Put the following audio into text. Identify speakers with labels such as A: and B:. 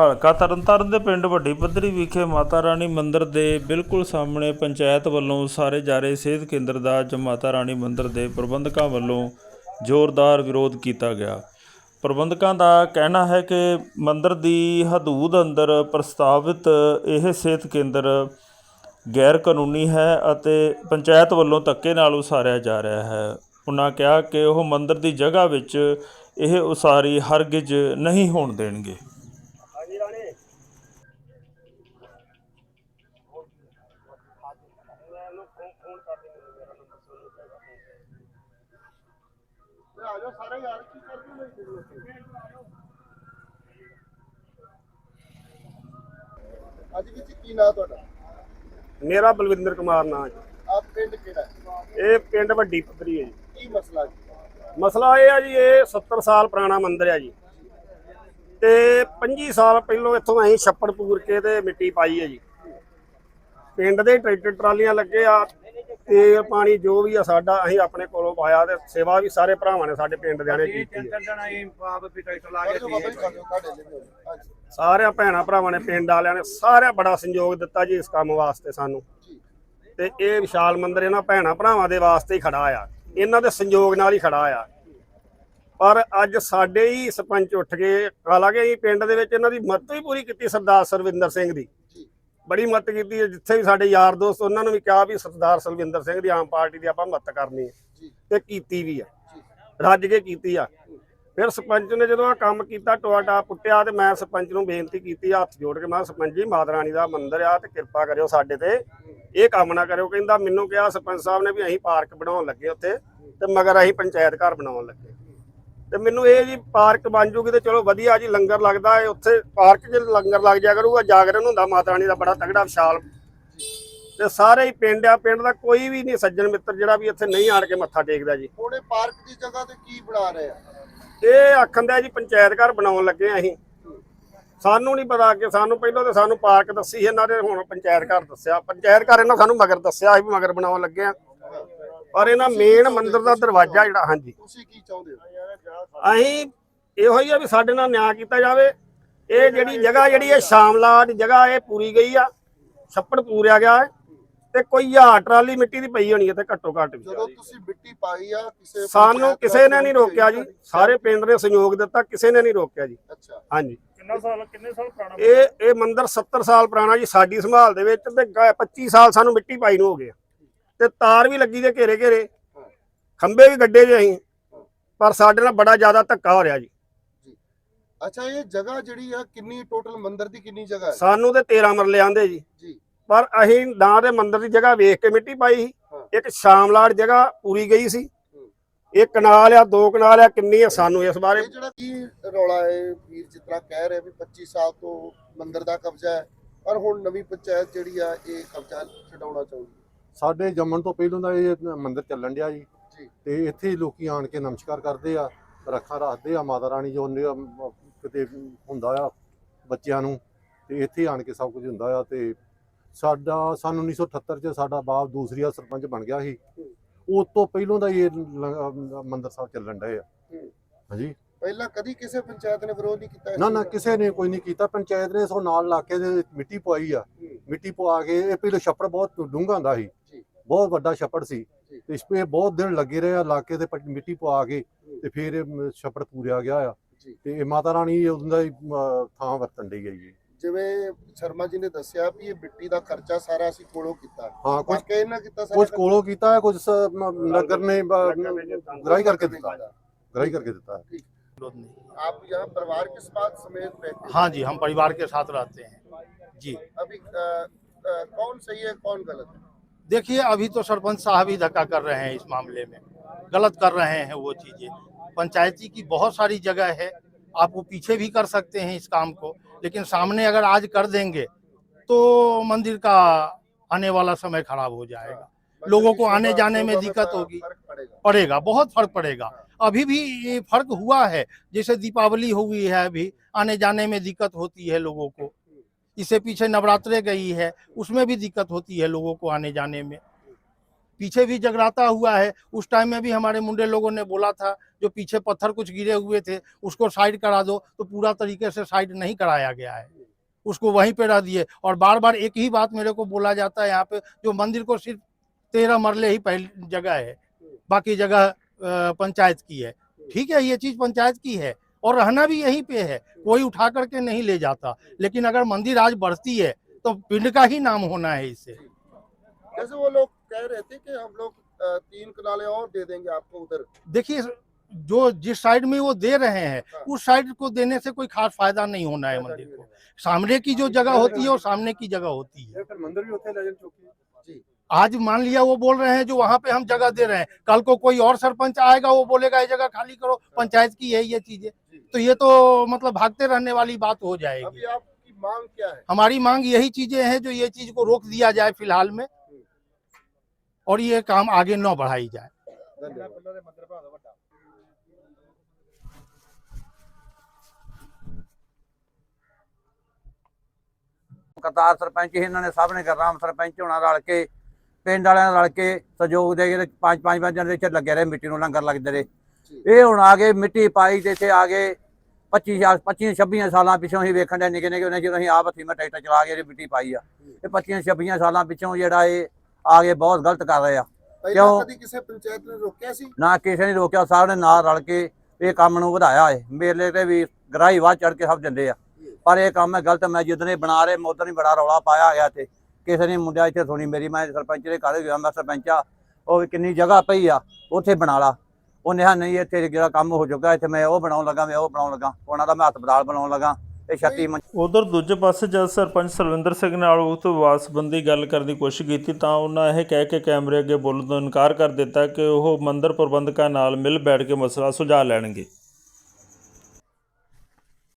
A: ਹਲਕਾ ਤਰਨਤਾਰਨ ਦੇ ਪਿੰਡ ਵੱਡੀ ਪੱਧਰੀ ਵਿਖੇ ਮਾਤਾ ਰਾਣੀ ਮੰਦਿਰ ਦੇ ਬਿਲਕੁਲ ਸਾਹਮਣੇ ਪੰਚਾਇਤ ਵੱਲੋਂ ਸਾਰੇ ਜਾ ਰਹੇ ਸਿਹਤ ਕੇਂਦਰ ਦਾ ਅੱਜ ਮਾਤਾ ਰਾਣੀ ਮੰਦਿਰ ਦੇ ਪ੍ਰਬੰਧਕਾਂ ਵੱਲੋਂ ਜ਼ੋਰਦਾਰ ਵਿਰੋਧ ਕੀਤਾ ਗਿਆ। ਪ੍ਰਬੰਧਕਾਂ ਦਾ ਕਹਿਣਾ ਹੈ ਕਿ ਮੰਦਿਰ ਦੀ ਹਦੂਦ ਅੰਦਰ ਪ੍ਰਸਤਾਵਿਤ ਇਹ ਸਿਹਤ ਕੇਂਦਰ ਗੈਰ ਕਾਨੂੰਨੀ ਹੈ ਅਤੇ ਪੰਚਾਇਤ ਵੱਲੋਂ ਧੱਕੇ ਨਾਲ ਉਸਾਰਿਆ ਜਾ ਰਿਹਾ ਹੈ। ਉਹਨਾਂ ਕਿਹਾ ਕਿ ਉਹ ਮੰਦਿਰ ਦੀ ਜਗ੍ਹਾ ਵਿੱਚ ਇਹ ਉਸਾਰੀ ਹਰਗਿਜ਼ ਨਹੀਂ ਹੋਣ ਦੇਣਗੇ।
B: ਅੱਜ ਵਿੱਚ ਕੀ ਨਾਂ ਤੁਹਾਡਾ?
C: ਮੇਰਾ ਬਲਵਿੰਦਰ ਕੁਮਾਰ ਨਾਂ ਜੀ।
B: ਆਪ ਪਿੰਡ ਕਿਹੜਾ ਹੈ?
C: ਇਹ ਪਿੰਡ ਵੱਡੀ ਪੱਧਰੀ ਹੈ ਜੀ।
B: ਕੀ ਮਸਲਾ ਜੀ
C: ਮਸਲਾ ਇਹ ਆ ਜੀ ਇਹ 70 ਸਾਲ ਪੁਰਾਣਾ ਮੰਦਿਰ ਆ ਜੀ। ਤੇ 25 ਸਾਲ ਪਹਿਲੋਂ ਇੱਥੋਂ ਅਸੀਂ ਛੱਪੜ ਪੂਰ ਕੇ ਤੇ ਮਿੱਟੀ ਪਾਈ ਹੈ ਜੀ। ਪਿੰਡ ਦੇ ਟਰੈਕਟਰ ਟਰਾਲੀਆਂ ਲੱਗੇ ਆ ਤੇ ਪਾਣੀ ਜੋ ਵੀ ਆ ਸਾਡਾ ਅਸੀਂ ਆਪਣੇ ਕੋਲੋਂ ਪਾਇਆ ਤੇ ਸੇਵਾ ਵੀ ਸਾਰੇ ਭਰਾਵਾਂ ਨੇ ਸਾਡੇ ਪਿੰਡ ਦਿਆਂ ਨੇ ਕੀਤੀ ਹੈ ਸਾਰਿਆਂ ਭੈਣਾਂ ਭਰਾਵਾਂ ਨੇ ਪਿੰਡ ਵਾਲਿਆਂ ਨੇ ਸਾਰਿਆਂ ਬੜਾ ਸੰਯੋਗ ਦਿੱਤਾ ਜੀ ਇਸ ਕੰਮ ਵਾਸਤੇ ਸਾਨੂੰ। ਤੇ ਇਹ ਵਿਸ਼ਾਲ ਮੰਦਿਰ ਇਹਨਾਂ ਭੈਣਾਂ ਭਰਾਵਾਂ ਦੇ ਵਾਸਤੇ ਹੀ ਖੜਾ ਆ। ਇਹਨਾਂ ਦੇ ਸੰਯੋਗ ਨਾਲ ਹੀ ਖੜਾ ਆ। ਪਰ ਅੱਜ ਸਾਡੇ ਹੀ ਸਰਪੰਚ ਉੱਠ ਗਏ ਹਾਲਾਂਕਿ ਅਸੀਂ ਪਿੰਡ ਦੇ ਵਿੱਚ ਇਹਨਾਂ ਦੀ ਮਦਦ ਵੀ ਪੂਰੀ ਕੀਤੀ ਸਰਦਾਰ ਸਰਵਿੰਦਰ ਸਿੰਘ ਦੀ। ਬੜੀ ਮਦਦ ਕੀਤੀ ਹੈ ਜਿੱਥੇ ਵੀ ਸਾਡੇ ਯਾਰ ਦੋਸਤ ਉਹਨਾਂ ਨੂੰ ਵੀ ਕਿਹਾ ਵੀ ਸਰਦਾਰ ਸਰਵਿੰਦਰ ਸਿੰਘ ਦੀ ਆਮ ਪਾਰਟੀ ਦੀ ਆਪਾਂ ਮਦਦ ਕਰਨੀ ਹੈ ਤੇ ਕੀਤੀ ਵੀ ਆ। ਰੱਜ ਕੇ ਕੀਤੀ ਆ। ਫਿਰ ਸਰਪੰਚ ਨੇ ਜਦੋਂ ਆ ਕੰਮ ਕੀਤਾ ਟੋਆਟਾ ਪੁੱਟਿਆ ਤੇ ਮੈਂ ਸਰਪੰਚ ਨੂੰ ਬੇਨਤੀ ਕੀਤੀ ਹੱਥ ਜੋੜ ਕੇ ਮੈਂ ਸਰਪੰਚ ਜੀ ਮਾਤਾ ਰਾਣੀ ਦਾ ਮੰਦਿਰ ਆ ਤੇ ਕਿਰਪਾ ਕਰਿਓ ਸਾਡੇ ਤੇ। ਇਹ ਕੰਮ ਨਾ ਕਰਿਓ। ਕਹਿੰਦਾ ਮੈਨੂੰ ਕਿਹਾ ਸਰਪੰਚ ਸਾਹਿਬ ਨੇ ਵੀ ਅਸੀਂ ਪਾਰਕ ਬਣਾਉਣ ਲੱਗੇ ਉੱਥੇ ਤੇ ਮਗਰ ਅਸੀਂ ਪੰਚਾਇਤ ਘਰ ਬਣਾਉਣ ਲੱਗੇ। ਤੇ ਮੈਨੂੰ ਇਹ ਜੀ ਪਾਰਕ ਬਣ ਜੂਗੀ ਤੇ ਚਲੋ ਵਧੀਆ ਜੀ ਲੰਗਰ ਲੱਗਦਾ ਹੈ ਉੱਥੇ ਪਾਰਕ 'ਚ ਲੰਗਰ ਲੱਗ ਜਾ ਕਰੂਗਾ ਜਾਗਰਣ ਹੁੰਦਾ ਮਾਤਾ ਰਾਣੀ ਦਾ ਬੜਾ ਤਗੜਾ ਵਿਸ਼ਾਲ। ਤੇ ਸਾਰੇ ਹੀ ਪਿੰਡ ਆ ਪਿੰਡ ਦਾ ਕੋਈ ਵੀ ਨਹੀਂ ਸੱਜਣ ਮਿੱਤਰ ਜਿਹੜਾ ਵੀ ਇੱਥੇ ਨਹੀਂ ਆਣ ਕੇ ਮੱਥਾ ਟੇਕਦਾ ਜੀ।
B: ਥੋੜੇ ਪਾਰਕ ਦੀ ਜਗ੍ਹਾ ਤੇ ਕੀ ਬਣਾ ਰਹੇ ਆ?
C: ਇਹ ਆਖਣ ਦਾ ਜੀ ਪੰਚਾਇਤ ਘਰ ਬਣਾਉਣ ਲੱਗੇ ਆ ਅਸੀਂ। ਸਾਨੂੰ ਨਹੀਂ ਪਤਾ ਕਿ ਸਾਨੂੰ ਪਹਿਲਾਂ ਤਾਂ ਸਾਨੂੰ ਪਾਰਕ ਦੱਸੀ ਸੀ ਇਹਨਾਂ ਨੇ ਹੁਣ ਪੰਚਾਇਤ ਘਰ ਦੱਸਿਆ। ਪੰਚਾਇਤ ਘਰ ਇਹਨਾਂ ਸਾਨੂੰ ਮਗਰ ਦੱਸਿਆ ਸੀ ਵੀ ਮਗਰ ਬਣਾਉਣ ਲੱਗੇ ਆ। ਪਰ ਇਹਨਾਂ ਮੇਨ ਮੰਦਿਰ ਦਾ ਦਰਵਾਜ਼ਾ ਜਿਹੜਾ ਹਾਂਜੀ।
B: ਤੁਸੀਂ ਕੀ ਚਾਹੁੰਦੇ ਹੋ?
C: ਅਸੀਂ ਇਹੋ ਹੀ ਆ ਵੀ ਸਾਡੇ ਨਾਲ ਨਿਆਂ ਕੀਤਾ ਜਾਵੇ। ਇਹ ਜਿਹੜੀ ਜਗ੍ਹਾ ਜਿਹੜੀ ਇਹ ਸ਼ਾਮਲਾਟ ਜਗ੍ਹਾ ਇਹ ਪੂਰੀ ਗਈ ਆ ਛੱਪੜ ਪੂਰਿਆ ਗਿਆ ਹੈ ਤੇ ਕੋਈ ਹਜ਼ਾਰ ਟਰਾਲੀ ਮਿੱਟੀ ਦੀ ਪਈ ਹੋਣੀ ਹੈ ਤੇ ਘੱਟੋ ਘੱਟ ਵੀ।
B: ਜਦੋਂ ਤੁਸੀਂ ਮਿੱਟੀ ਪਾਈ ਆ ਕਿਸੇ
C: ਸਾਨੂੰ ਕਿਸੇ ਨੇ ਨਹੀਂ ਰੋਕਿਆ ਜੀ। ਸਾਰੇ ਪਿੰਡ ਨੇ ਸਹਿਯੋਗ ਦਿੱਤਾ ਕਿਸੇ ਨੇ ਨਹੀਂ ਰੋਕਿਆ ਜੀ।
B: ਅੱਛਾ।
C: ਹਾਂਜੀ।
A: ਕਿੰਨਾ ਸਾਲ ਕਿੰਨੇ ਸਾਲ ਪੁਰਾਣਾ
C: ਇਹ ਇਹ ਮੰਦਿਰ 70 ਸਾਲ ਪੁਰਾਣਾ ਜੀ ਸਾਡੀ ਸੰਭਾਲ ਦੇ ਵਿੱਚ ਤੇ ਗ- 25 ਸਾਲ ਸਾਨੂੰ ਮਿੱਟੀ ਪਾਈ ਨੂੰ ਹੋ ਗਏ ਤੇ ਤਾਰ ਵੀ ਲੱਗੀ ਦੇ ਘੇਰੇ ਘੇਰੇ। ਖੰਬੇ ਵੀ ਗੱਡੇ ਜੇ ਅਸੀਂ। ਪਰ ਸਾਡੇ ਨਾਲ ਬੜਾ ਜ਼ਿਆਦਾ ਧੱਕਾ ਹੋ ਰਿਹਾ ਜੀ।
B: ਅੱਛਾ ਇਹ ਜਗ੍ਹਾ ਜਿਹੜੀ ਆ ਕਿੰਨੀ ਟੋਟਲ ਮੰਦਿਰ ਦੀ ਕਿੰਨੀ ਜਗ੍ਹਾ ਹੈ?
C: ਸਾਨੂੰ ਤੇ 13 ਮਰਲੇ ਆਂਦੇ ਜੀ।
B: ਜੀ।
C: ਪਰ ਅਸੀਂ ਨਾ ਦੇ ਮੰਦਿਰ ਦੀ ਜਗ੍ਹਾ ਵੇਖ ਕੇ ਮਿੱਟੀ ਪਾਈ ਸੀ। ਇੱਕ ਸ਼ਾਮਲਾਟ ਜਗ੍ਹਾ ਪੂਰੀ ਗਈ ਸੀ। ਇੱਕ ਕਨਾਲ ਆ ਦੋ ਕਨਾਲ ਆ ਕਿੰਨੀ ਆ ਸਾਨੂੰ ਇਸ ਬਾਰੇ
B: ਇਹ ਜਿਹੜਾ ਕੀ ਰੌਲਾ ਹੈ ਵੀਰ ਜਿਸ ਤਰ੍ਹਾਂ ਕਹਿ ਰਹੇ ਵੀ 25 ਸਾਲ ਤੋਂ ਮੰਦਿਰ ਦਾ ਕਬਜ਼ਾ ਹੈ। ਪਰ ਹੁਣ ਨਵੀਂ ਪੰਚਾਇਤ ਜਿਹੜੀ ਆ ਇਹ ਕਬਜ਼ਾ ਛਡਾਉਣਾ ਚਾਹੁੰਦੀ
D: ਸਾਡੇ ਜੰਮਣ ਤੋਂ ਪਹਿਲਾਂ ਦਾ ਇਹ ਮੰਦਿਰ ਚੱਲਣ ਡਿਆ ਜੀ। ਤੇ ਇੱਥੇ ਹੀ ਲੋਕੀ ਆਣ ਕੇ ਨਮਸਕਾਰ ਕਰਦੇ ਆ ਰੱਖਾਂ ਰੱਖਦੇ ਆ ਮਾਤਾ ਰਾਣੀ ਜੋ ਕਿਤੇ ਹੁੰਦਾ ਆ ਬੱਚਿਆਂ ਨੂੰ ਤੇ ਇੱਥੇ ਆਣ ਕੇ ਸਭ ਕੁਝ ਹੁੰਦਾ ਆ। ਤੇ ਸਾਡਾ ਸਾਨੂੰ 1978 ਚ ਸਾਡਾ ਬਾਪ ਦੂਸਰੀ ਵਾਰ ਸਰਪੰਚ ਬਣ ਗਿਆ ਸੀ। ਉਸ ਤੋਂ ਪਹਿਲਾਂ ਦਾ ਇਹ ਮੰਦਿਰ ਸਾਹਿਬ ਚੱਲਣ ਡਏ ਆ। ਹਾਂਜੀ।
B: ਪਹਿਲਾਂ ਕਦੀ ਕਿਸੇ ਪੰਚਾਇਤ ਨੇ ਵਿਰੋਧ ਨਹੀਂ ਕੀਤਾ
D: ਨਾ ਨਾ ਕਿਸੇ ਨੇ ਕੋਈ ਨਹੀਂ ਕੀਤਾ। ਪੰਚਾਇਤ ਨੇ ਸੋ ਨਾਲ ਇਲਾਕੇ ਦੇ ਮਿੱਟੀ ਪਵਾਈ ਆ। ਮਿੱਟੀ ਪਵਾ ਕੇ ਇਹ ਪਹਿਲਾਂ ਛੱਪੜ ਬਹੁਤ ਡੂੰਘਾ ਹੁੰਦਾ ਸੀ। ਬਹੁਤ ਵੱਡਾ ਛੱਪੜ ਸੀ। ਤੇ ਇਸ 'ਤੇ ਬਹੁਤ ਦਿਨ ਲੱਗੇ ਰਹੇ ਇਲਾਕੇ ਦੇ ਮਿੱਟੀ ਪਵਾ ਕੇ ਤੇ ਫਿਰ ਇਹ ਛੱਪੜ ਪੂਰਿਆ ਗਿਆ ਆ। ਤੇ ਇਹ ਮਾਤਾ ਰਾਣੀ ਉਹਦਾ ਹੀ ਥਾਂ ਵਰਤਣ ਲਈ ਗਈ
B: ਜਿਵੇਂ ਸ਼ਰਮਾ ਜੀ ਨੇ ਦੱਸਿਆ ਵੀ ਇਹ ਮਿੱਟੀ ਦਾ ਖਰਚਾ ਸਾਰਾ ਅਸੀਂ ਕੋਲੋਂ ਕੀਤਾ।
D: ਹਾਂ ਕੁਝ
B: ਕਹਿਣਾ ਕੀਤਾ ਸਾਰਾ
D: ਕੁਝ ਕੋਲੋਂ ਕੀਤਾ ਹੈ ਕੁਝ ਨਗਰ ਨੇ ਗ੍ਰਾਈ ਕਰਕੇ ਦਿੱਤਾ। ਗ੍ਰਾਈ ਕਰਕੇ ਦਿੱਤਾ। ਠੀਕ।
E: विरोध नहीं।
B: आप यहाँ परिवार के साथ समेत रहते हाँ?
E: जी हम परिवार के साथ रहते हैं। जी।
B: अभी कौन सही है कौन गलत है?
E: देखिए अभी तो सरपंच साहब ही धक्का कर रहे हैं इस मामले में। गलत कर रहे हैं वो चीज़ें। पंचायती की बहुत सारी जगह है। आप वो पीछे भी कर सकते हैं इस काम को। लेकिन सामने अगर आज कर देंगे तो मंदिर का आने वाला समय खराब हो जाएगा। लोगों को आने जाने में दिक्कत होगी।
B: पड़ेगा।
E: पड़ेगा बहुत फ़र्क पड़ेगा। अभी भी ये फ़र्क हुआ है, जैसे दीपावली हुई है अभी आने जाने में दिक्कत होती है लोगों को। इससे पीछे नवरात्रे गई है, उसमें भी दिक्कत होती है लोगों को आने जाने में। पीछे भी जगराता हुआ है, उस टाइम में भी हमारे मुंडे लोगों ने बोला था, जो पीछे पत्थर कुछ गिरे हुए थे, उसको साइड करा दो तो पूरा तरीके से साइड नहीं कराया गया है। उसको वहीं पे रह दिए, और बार बार एक ही बात मेरे को बोला जाता है यहाँ पे, जो मंदिर को सिर्फ़ तेरह मरले ही पहली जगह है, बाकी जगह पंचायत की है। ठीक है ये चीज़ पंचायत की है और रहना भी यहीं पे है। कोई उठा करके नहीं ले जाता। लेकिन अगर मंदिर आज बढ़ती है तो पिंड का ही नाम होना है इससे
B: जैसे वो लोग कह रहे थे कि हम लोग तीन कनाले और दे देंगे आपको उधर।
E: देखिए जो जिस साइड में वो दे रहे हैं
B: हाँ।
E: उस साइड को देने से कोई खास फ़ायदा नहीं होना है मंदिर को। सामने की जो हाँ, जगह होती है वो सामने की जगह होती है।
C: मंदिर भी होते हैं
E: आज मान लिया वो बोल रहे हैं जो वहां पे हम जगह दे रहे हैं कल को कोई और सरपंच आएगा वो बोलेगा ये जगह खाली करो पंचायत की है ये चीजें तो ये तो मतलब भागते रहने वाली बात हो जाएगी
B: अभी आपकी मांग क्या है
E: हमारी मांग यही चीजें हैं जो ये चीज को रोक दिया जाए फिलहाल में और ये काम आगे न बढ़ाई जाए
B: धन्यवाद
F: ਕਰਤਾਰ ਸਰਪੰਚ ਸੀ ਇਹਨਾਂ ਨੇ ਸਭ ਨੇ ਗਰਨਾਮ ਸਰਪੰਚ ਹੋਣਾ ਰਲ ਕੇ ਪਿੰਡ ਵਾਲਿਆਂ ਨਾਲ ਰਲ ਕੇ ਸਹਿਯੋਗ ਦੇ ਕੇ ਪੰਜ ਪੰਜ ਪੰਜ ਦੇ ਇੱਥੇ ਲੱਗੇ ਰਹੇ ਮਿੱਟੀ ਨੂੰ ਲੰਗਰ ਲੱਗਦੇ ਰਹੇ। ਇਹ ਹੁਣ ਆ ਗਏ ਮਿੱਟੀ ਪਾਈ ਤੇ ਇੱਥੇ ਆ ਗਏ 25 ਸਾਲ 25 26 ਸਾਲਾਂ ਪਿੱਛੋਂ ਹੀ ਵੇਖਣ ਦੇ ਨਿੱਕੇ ਨਿੱਕੇ ਉਹਨੇ ਜਦੋਂ ਅਸੀਂ ਆਪ ਹੱਥੀਂ ਮੈਂ ਟਰੈਕਟਰ ਚਲਾ ਕੇ ਮਿੱਟੀ ਪਾਈ ਆ ਇਹ 25 26 ਸਾਲਾਂ ਪਿੱਛੋਂ ਜਿਹੜਾ ਇਹ ਆ ਗਏ ਬਹੁਤ ਗਲਤ ਕਰ ਰਹੇ ਆ। ਕਿਉਂ?
B: ਕਦੀ ਕਿਸੇ ਪੰਚਾਇਤ ਨੇ ਰੋਕਿਆ ਸੀ?
F: ਨਾ ਕਿਸੇ ਨੇ ਰੋਕਿਆ ਸਾਰਿਆਂ ਨੇ ਨਾਲ ਰਲ ਕੇ ਇਹ ਕੰਮ ਨੂੰ ਵਧਾਇਆ ਹੈ ਮੇਲੇ ਤੇ ਵੀ ਗਰਾਈ ਵਾਹ ਚੜ ਕੇ ਸਭ ਦਿੰਦੇ ਆ। ਪਰ ਇਹ ਕੰਮ ਹੈ ਗਲਤ ਮੈਂ ਇਹ ਬਣਾ ਰਹੇ ਮੋਦਰ ਨਹੀਂ ਬੜਾ ਰੌਲਾ ਪਾਇਆ ਗਿਆ ਤੇ ਕਿਸੇ ਨੇ ਮੁੰਡਿਆ ਇੱਥੇ ਸੁਣੀ ਮੇਰੀ ਮੈਂ ਸਰਪੰਚ ਦੇ ਘਰ ਗਿਆ ਮੈਂ ਸਰਪੰਚ ਉਹ ਕਿੰਨੀ ਜਗ੍ਹਾ ਪਈ ਆ ਉੱਥੇ ਬਣਾ ਲਾ। ਉਹਨੇ ਹਾਂ ਨਹੀਂ ਇੱਥੇ ਜਿਹੜਾ ਕੰਮ ਹੋ ਚੁੱਕਾ ਇੱਥੇ ਮੈਂ ਉਹ ਬਣਾਉਣ ਲੱਗਾ ਮੈਂ ਉਹ ਬਣਾਉਣ ਲੱਗਾ। ਉਹਨਾਂ ਦਾ ਮੈਂ ਹਸਪਤਾਲ ਬਣਾਉਣ ਲੱਗਾ ਇਹ 36 ਮੰਜ਼ਿਲ।
A: ਉਧਰ ਦੂਜੇ ਪਾਸੇ ਜਦ ਸਰਪੰਚ ਸਰਵਿੰਦਰ ਸਿੰਘ ਨਾਲ ਉਸ ਤੋਂ ਵਿਵਾਦ ਸੰਬੰਧੀ ਗੱਲ ਕਰਨ ਦੀ ਕੋਸ਼ਿਸ਼ ਕੀਤੀ ਤਾਂ ਉਹਨਾਂ ਇਹ ਕਹਿ ਕੇ ਕੈਮਰੇ ਅੱਗੇ ਬੋਲਣ ਤੋਂ ਇਨਕਾਰ ਕਰ ਦਿੱਤਾ ਕਿ ਉਹ ਮੰਦਿਰ ਪ੍ਰਬੰਧਕਾਂ ਨਾਲ ਮਿਲ ਬੈਠ ਕੇ ਮਸਲਾ ਸੁਲਝਾ ਲੈਣਗੇ।